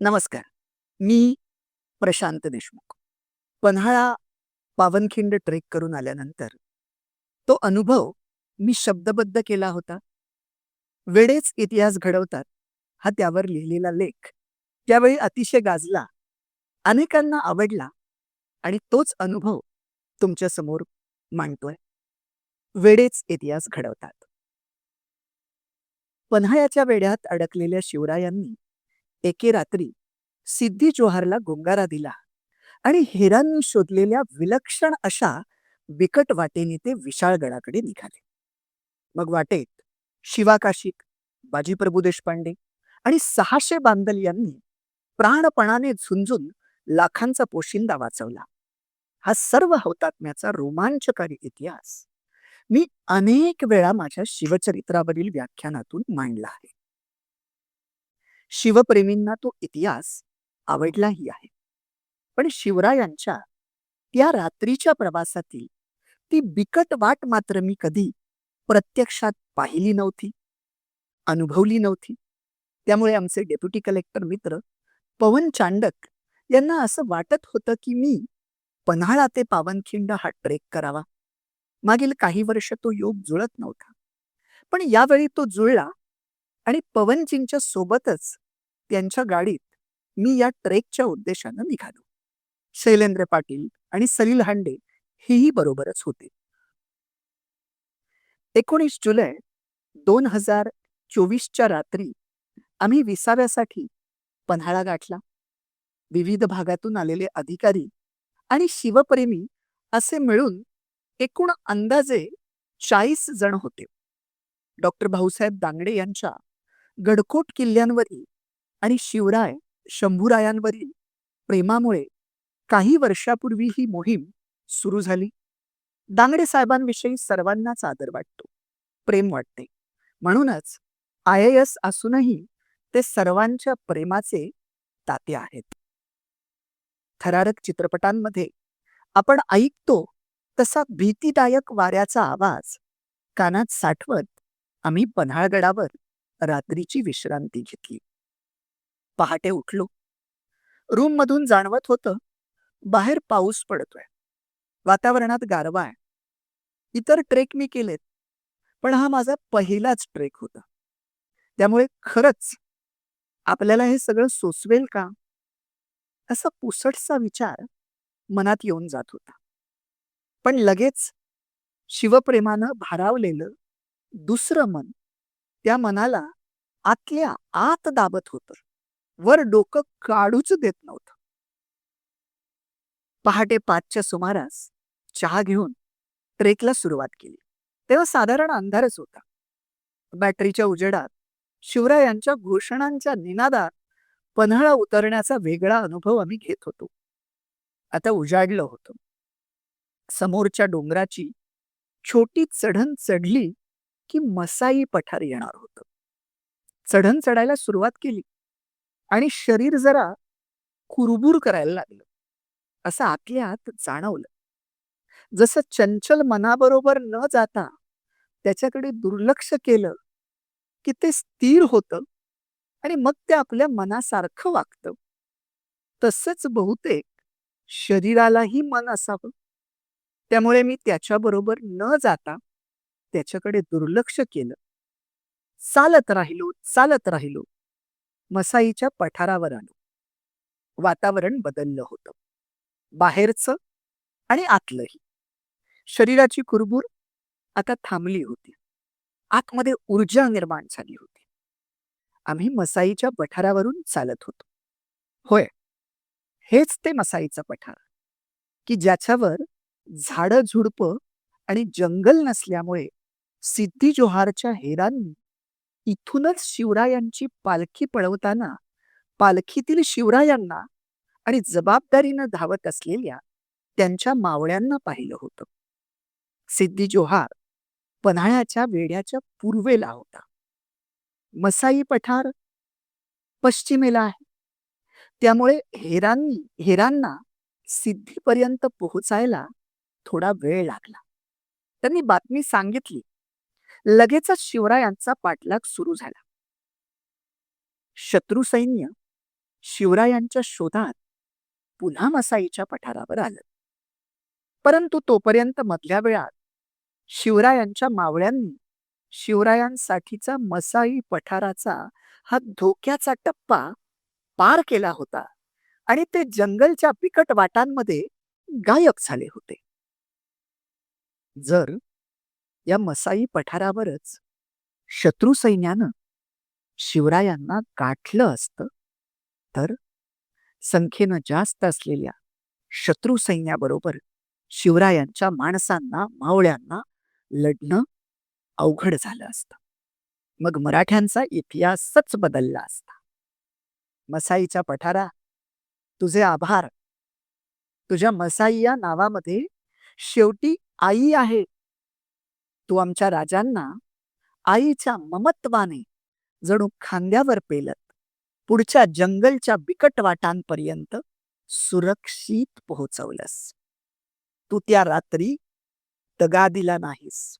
नमस्कार. मी प्रशांत देशमुख. पन्हाळा पावनखिंड ट्रेक करून आल्यानंतर तो अनुभव मी शब्दबद्ध केला होता. वेळेच इतिहास घडवतात हा त्यावर लिहिलेला लेख त्यावेळी अतिशय गाजला अनेकांना आवडला आणि तोच अनुभव तुमच्यासमोर मांडतोय. वेळेच इतिहास घडवतात. पन्हाळ्याच्या वेड्यात अडकलेल्या शिवरायांनी एके रात्री सिद्धी जोहारला गुंगारा दिला आणि हिरांनी शोधलेल्या विलक्षण अशा बिकट वाटेने ते विशाळगडाकडे निघाले. मग वाटेत शिवा काशिक बाजीप्रभू देशपांडे आणि सहाशे बांदल यांनी प्राणपणाने झुंजून लाखांचा पोशिंदा वाचवला. हा सर्व हौतात्म्याचा रोमांचकारी इतिहास मी अनेक वेळा माझ्या शिवचरित्रावरील व्याख्यानातून मांडला आहे. शिवप्रेमींना तो इतिहास आवडलाही आहे. पण शिवरायांच्या त्या रात्रीच्या प्रवासातील ती बिकट वाट मात्र मी कधी प्रत्यक्षात पाहिली नव्हती अनुभवली नव्हती. त्यामुळे आमचे डेप्युटी कलेक्टर मित्र पवन चांडक यांना असं वाटत होतं की मी पन्हाळा ते पावनखिंड हा ट्रेक करावा. मागील काही वर्ष तो योग जुळत नव्हता. पण यावेळी तो जुळला आणि पवनजींच्या सोबतच त्यांच्या गाडीत मी या ट्रेकच्या उद्देशानं निघालो. शैलेंद्र पाटील आणि सलील हांडे हेही बरोबरच होते. एकोणीस जुलै दोन हजार चोवीसच्या रात्री आम्ही विसाव्यासाठी पन्हाळा गाठला. विविध भागातून आलेले अधिकारी आणि शिवप्रेमी असे मिळून एकूण अंदाजे चाळीस जण होते. डॉक्टर भाऊसाहेब दांगडे यांच्या गडकोट किल्ल्यांवरील आणि शिवराय शंभूरायांवरील प्रेमामुळे काही वर्षापूर्वी ही मोहीम सुरू झाली. दांगडे साहेबांविषयी सर्वांनाच आदर वाटतो. प्रेम वाटते. म्हणूनच आय एस असूनही ते सर्वांच्या प्रेमाचे ताते आहेत. थरारक चित्रपटांमध्ये आपण ऐकतो तसा भीतीदायक वाऱ्याचा आवाज कानात साठवत आम्ही पन्हाळगडावर रात्रीची विश्रांती घेतली. पहाटे उठलो. रूम मधून जाणवत होतं बाहेर पाऊस पडतोय. वातावरणात गारवा आहे. इतर ट्रेक मी केलेत पण हा माझा पहिलाच ट्रेक होता. त्यामुळे खरंच आपल्याला हे सगळं सोसवेल का? असा पुसटसा विचार मनात येऊन जात होता. पण लगेच शिवप्रेमानं भारावलेलं दुसरं मन त्या मनाला आतल्या आत दाबत होतं. वर डोकं काढूच देत नव्हतं. पहाटे पाचच्या सुमारास चहा घेऊन ट्रेकला सुरुवात केली. तेव्हा साधारण अंधारच होता. बॅटरीच्या उजेडात शिवरायांच्या घोषणांच्या निनादात पन्हाळा उतरण्याचा वेगळा अनुभव आम्ही घेत होतो. आता उजाडलं होतं. समोरच्या डोंगराची छोटी चढण चढली की मसाई पठार येणार होतं. चढण चढायला सुरुवात केली आणि शरीर जरा कुरबूर करायला लागलं असं आतल्यात जाणवलं. जसं चंचल मनाबरोबर न जाता त्याच्याकडे दुर्लक्ष केलं की ते स्थिर होतं आणि मग ते आपल्या मनासारखं वागतं. तसंच बहुतेक शरीरालाही मन असावं. त्यामुळे मी त्याच्याबरोबर न जाता त्याच्याकडे दुर्लक्ष केलं. चालत राहिलो चालत राहिलो. मसाईच्या पठारावर आलो. वातावरण बदललं होतं. बाहेरचं आणि आतलंही. शरीराची कुरबूर आता थांबली होती. आतमध्ये ऊर्जा निर्माण झाली होती. आम्ही मसाईच्या पठारावरून चालत होतो. होय. हेच ते मसाईचं पठार. की ज्याच्यावर झाडं झुडपं आणि जंगल नसल्यामुळे सिद्धी जोहारच्या हेरांनी इथूनच शिवरायांची पालखी पळवताना पालखीतील शिवरायांना आणि जबाबदारीनं धावत असलेल्या त्यांच्या मावळ्यांना पाहिलं होतं. सिद्धी जोहार पन्हाळ्याच्या वेड्याच्या पूर्वेला होता. मसाई पठार पश्चिमेला आहे. त्यामुळे हेरांनी हेरांना सिद्धीपर्यंत पोहोचायला थोडा वेळ लागला. त्यांनी बातमी सांगितली लगेचच शिवरायांचा पाठलाग सुरू झाला. शत्रू सैन्य शिवरायांच्या शोधात पुन्हा मसाईच्या पठारावर आलं. परंतु तोपर्यंत मधल्या वेळात शिवरायांच्या मावळ्यांनी शिवरायांसाठीचा मसाई पठाराचा हा धोक्याचा टप्पा पार केला होता आणि ते जंगलच्या बिकट वाटांमध्ये गायब झाले होते. जर या मसाई पठारावरच शत्रू सैन्यानं शिवरायांना गाठलं असतं. तर संख्येनं जास्त असलेल्या शत्रू सैन्याबरोबर शिवरायांच्या माणसांना मावळ्यांना लढणं अवघड झालं असतं. मग मराठ्यांचा इतिहासच बदलला असता. मसाईच्या पठारा तुझे आभार. तुझ्या मसाई या नावामध्ये शेवटी आई आहे. तू आमच्या राजांना आईच्या ममत्वाने जणू खांद्यावर पेलत पुढच्या जंगलच्या बिकट वाटांपर्यंत सुरक्षित पोहोचवलंस. तू त्या रात्री दगा दिला नाहीस.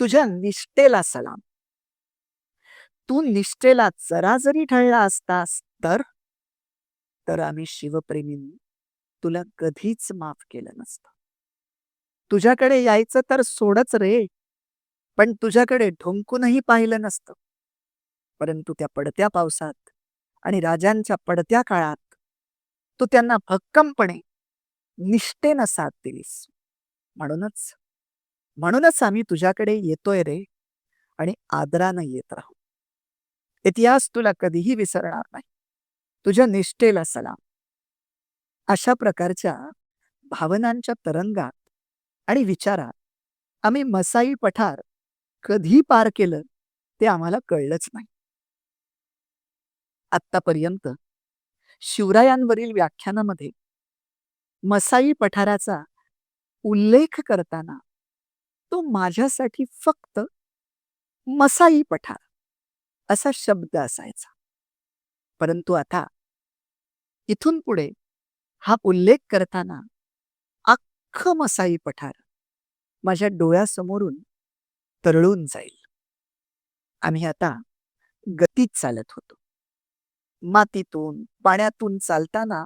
तुझ्या निष्ठेला सलाम. तू निष्ठेला जरा जरी ठळला असतास तर तर आम्ही शिवप्रेमींनी तुला कधीच माफ केलं नसतं. तुझ्याकडे यायचं तर सोडच रे. पण तुझ्याकडे ढोंकूनही पाहिलं नसतं. परंतु त्या पडत्या पावसात आणि राजांच्या पडत्या काळात तू त्यांना भक्कमपणे निष्ठेनं साथ दिलीस. म्हणूनच म्हणूनच आम्ही तुझ्याकडे येतोय रे आणि आदरानं येत राहू. इतिहास तुला कधीही विसरणार नाही. तुझ्या निष्ठेला सलाम. अशा प्रकारच्या भावनांच्या तरंगात आणि विचारा आम्ही मसाई पठार कधी पार केलं ते आम्हाला कळलंच नाही. आत्तापर्यंत शिवरायांवरील व्याख्यानामध्ये मसाई पठाराचा उल्लेख करताना तो माझ्यासाठी फक्त मसाई पठार असा शब्द असायचा. परंतु आता इथून पुढे हा उल्लेख करताना अख्ख मसाई पठार. माझ्या डोळ्यासमोरून तरळून जाईल. आम्ही आता गतीत चालत होतो. मातीतून पाण्यातून चालताना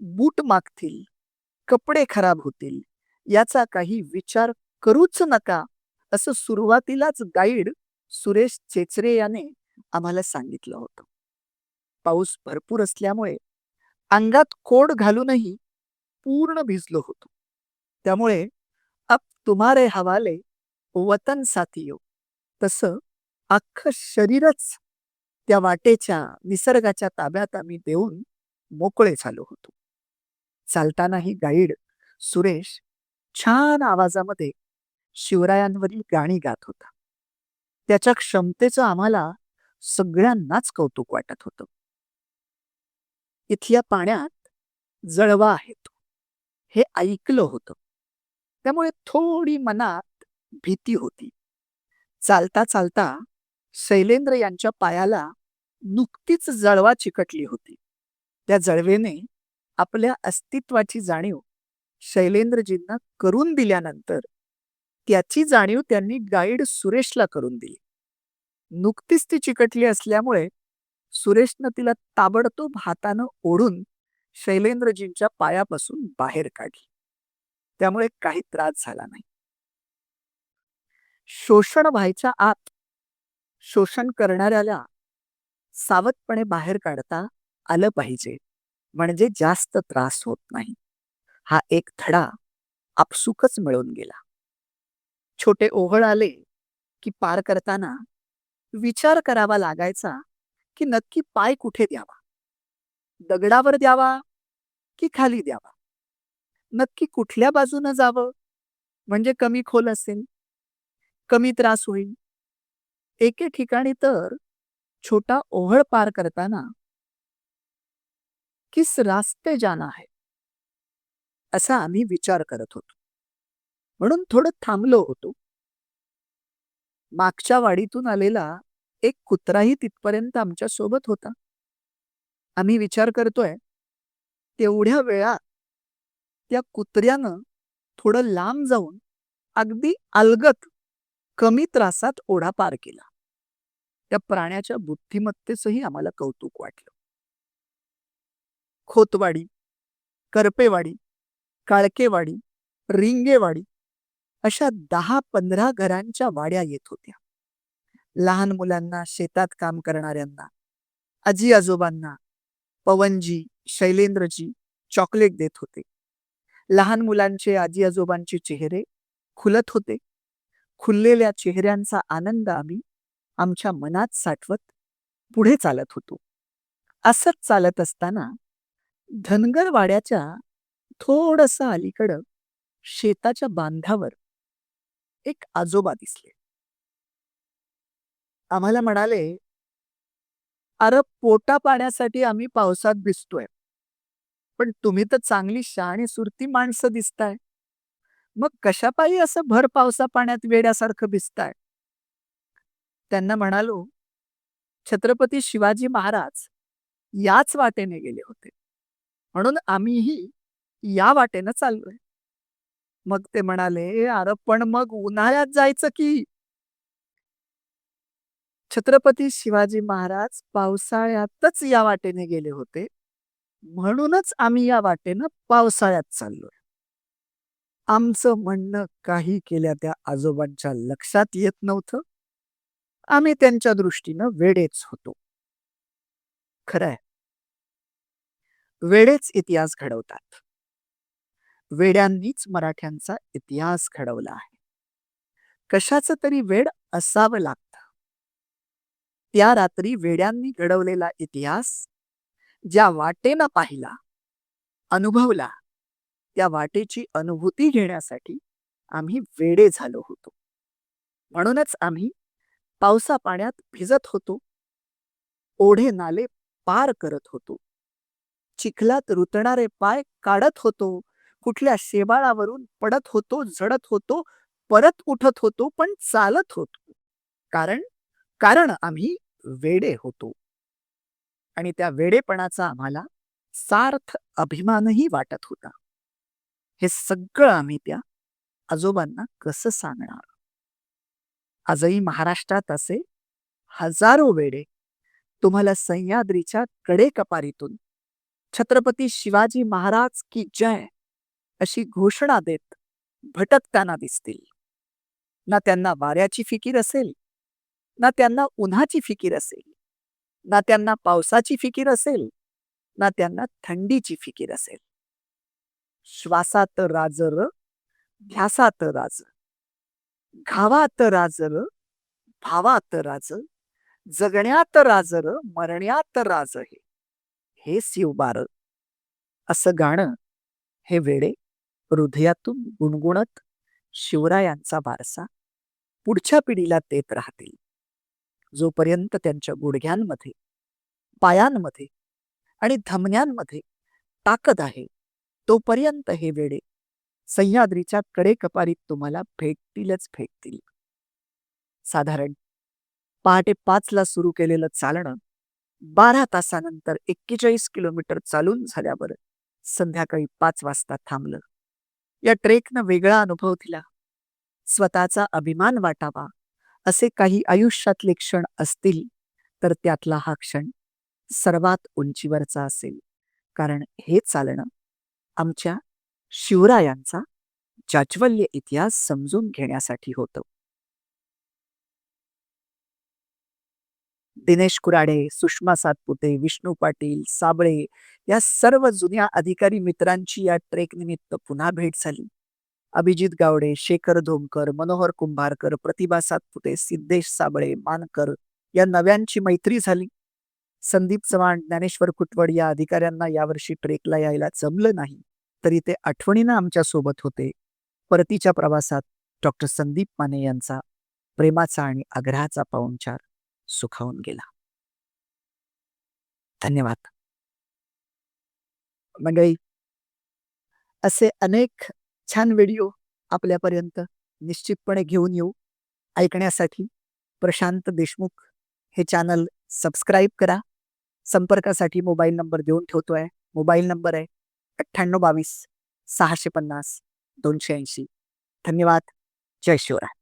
बूट मागतील कपडे खराब होतील याचा काही विचार करूच नका असं सुरुवातीलाच गाईड सुरेश चेचरे याने आम्हाला सांगितलं होतं. पाऊस भरपूर असल्यामुळे अंगात कोड घालूनही पूर्ण भिजलो होतो. त्यामुळे अब तुम्हारे हवाले वतन साथियो हो. तसं अख्खं शरीरच त्या वाटेच्या निसर्गाच्या ताब्यात आम्ही देऊन मोकळे झालो होतो. चालतानाही गाईड सुरेश छान आवाजामध्ये शिवरायांवरील गाणी गात होता. त्याच्या क्षमतेचं आम्हाला सगळ्यांनाच कौतुक वाटत होतं. इथल्या पाण्यात जळवा आहे तो. हे ऐकलं होतं. त्यामुळे थोडी मनात भीती होती. चालता चालता शैलेंद्र यांच्या पायाला नुकतीच जळवा चिकटली होती. त्या जळवेने आपल्या अस्तित्वाची जाणीव शैलेंद्रजींना करून दिल्यानंतर त्याची जाणीव त्यांनी गाईड सुरेशला करून दिली. नुकतीच ती चिकटली असल्यामुळे सुरेशनं तिला ताबडतोब हातानं ओढून शैलेंद्रजींच्या पायापासून बाहेर काढली. त्यामुळे काही त्रास झाला नाही. शोषण व्हायच्या आत शोषण करणाऱ्याला सावधपणे बाहेर काढता आलं पाहिजे. म्हणजे जास्त त्रास होत नाही. हा एक धडा आपसुकच मिळून गेला. छोटे ओहळ आले की पार करताना विचार करावा लागायचा की नक्की पाय कुठे द्यावा? दगडावर द्यावा की खाली द्यावा? नक्की कुठल्या बाजूनं जावं? म्हणजे कमी खोल असेल कमी त्रास होईल. एके ठिकाणी तर छोटा ओहळ पार करताना किस रास्ते जाना है असा आम्ही विचार करत होतो. म्हणून थोडं थांबलो होतो. मागच्या वाडीतून आलेला एक कुत्राही तिथपर्यंत आमच्यासोबत होता. आम्ही विचार करतोय तेवढ्या वेळात त्या कुत्र्यानं थोडं लांब जाऊन अगदी अलगत कमी त्रासात ओढा पार केला. त्या प्राण्याच्या बुद्धिमत्तेचंही आम्हाला कौतुक वाटलं. खोतवाडी करपेवाडी काळकेवाडी रिंगेवाडी अशा दहा पंधरा घरांच्या वाड्या येत होत्या. लहान मुलांना शेतात काम करणाऱ्यांना आजी आजोबांना पवनजी शैलेंद्रजी चॉकलेट देत होते. लहान मुलांचे आजी आजोबांचे चेहरे खुलत होते. खुललेल्या चेहऱ्यांचा आनंद आम्ही आमच्या मनात साठवत पुढे चालत होतो. असंच चालत असताना धनगरवाड्याच्या थोडस अलीकडं शेताच्या बांधावर एक आजोबा दिसले. आम्हाला म्हणाले अरे पोटा पाण्यासाठी आम्ही पावसात भिजतोय. पण तुम्ही तर चांगली शहाणी सुरती माणसं दिसताय. मग कशापायी असं भर पावसा पाण्यात वेड्यासारखं भिजताय? त्यांना म्हणालो छत्रपती शिवाजी महाराज याच वाटेने गेले होते. म्हणून आम्हीही या वाटेनं चाललोय. मग ते म्हणाले अरे पण मग उन्हाळ्यात जायचं की? छत्रपती शिवाजी महाराज पावसाळ्यातच या वाटेने गेले होते. म्हणूनच आम्ही या वाटेनं पावसाळ्यात चाललोय आमचं म्हणणं काही केल्या त्या आजोबांच्या लक्षात येत नव्हतं. आम्ही त्यांच्या दृष्टीनं वेडेच होतो. खरंय. वेडेच इतिहास घडवतात. वेड्यांनीच मराठ्यांचा इतिहास घडवला आहे. कशाचं तरी वेड असावं लागतं. त्या रात्री वेड्यांनी घडवलेला इतिहास ज्या वाटेनं पाहिला अनुभवला त्या वाटेची अनुभूती घेण्यासाठी आम्ही वेडे झालो होतो. म्हणूनच आम्ही पावसा पाण्यात भिजत होतो. ओढे नाले पार करत होतो. चिखलात रुतणारे पाय काढत होतो. कुठल्या शेवाळावरून पडत होतो झडत होतो परत उठत होतो पण चालत होतो. कारण कारण आम्ही वेडे होतो. आणि त्या वेडेपणाचा आम्हाला सार्थ अभिमानही वाटत होता. हे सगळं आम्ही त्या आजोबांना कसं सांगणार? आजही महाराष्ट्रात असे हजारो वेडे तुम्हाला सह्याद्रीच्या कडेकपारीतून छत्रपती शिवाजी महाराज की जय अशी घोषणा देत भटकताना दिसतील. ना त्यांना वाऱ्याची फिकीर असेल ना त्यांना उन्हाची फिकीर असेल. ना त्यांना पावसाची फिकीर असेल ना त्यांना थंडीची फिकीर असेल. श्वासात राजर ध्यासात राज घावात राजर भावात राज जगण्यात राजर मरण्यात राज हे. हे शिवबार. असं गाणं हे वेडे हृदयातून गुणगुणत शिवरायांचा वारसा पुढच्या पिढीला देत राहतील. जोपर्यंत त्यांच्या गुडघ्यांमध्ये पायांमध्ये आणि धमन्यांमध्ये ताकद आहे तोपर्यंत हे वेडे सह्याद्रीच्या कडेकपारीत तुम्हाला भेटतीलच भेटतील. साधारण पहाटे पाचला सुरू केलेलं चालणं बारा तासानंतर एक्केचाळीस किलोमीटर चालून झाल्यावर संध्याकाळी पाच वाजता थांबलं. या ट्रेकनं वेगळा अनुभव दिला. स्वतःचा अभिमान वाटावा. असे काही आयुष्यातले क्षण असतील तर त्यातला हा क्षण सर्वात उंचीवरचा असेल. कारण हे चालणं आमच्या शिवरायांचा जाज्वल्य इतिहास समजून घेण्यासाठी होतं. दिनेश कुराडे सुषमा सातपुते विष्णू पाटील साबळे या सर्व जुन्या अधिकारी मित्रांची या ट्रेक निमित्त पुन्हा भेट झाली. अभिजित गावडे शेखर धोमकर मनोहर कुंभारकर प्रतिभा सातपुते सिद्धेश साबळे मानकर या नव्यांची मैत्री झाली. संदीप चव्हाण ज्ञानेश्वर कुटवड या अधिकाऱ्यांना यावर्षी ट्रेकला यायला जमलं नाही तरी ते आठवणीनं आमच्यासोबत होते. परतीच्या प्रवासात डॉक्टर संदीप माने यांचा प्रेमाचा आणि आग्रहाचा पाहुणचार सुखावून गेला. धन्यवाद. मंडळी असे अनेक छान व्हिडिओ आपल्यापर्यंत निश्चितपणे घेऊन येऊ. ऐकण्यासाठी प्रशांत देशमुख हे चॅनल सबस्क्राईब करा. संपर्कासाठी मोबाईल नंबर देऊन ठेवतो आहे मोबाईल नंबर आहे अठ्ठ्याण्णव बावीस सहाशे पन्नास दोनशे ऐंशी. धन्यवाद. जय शिवराय.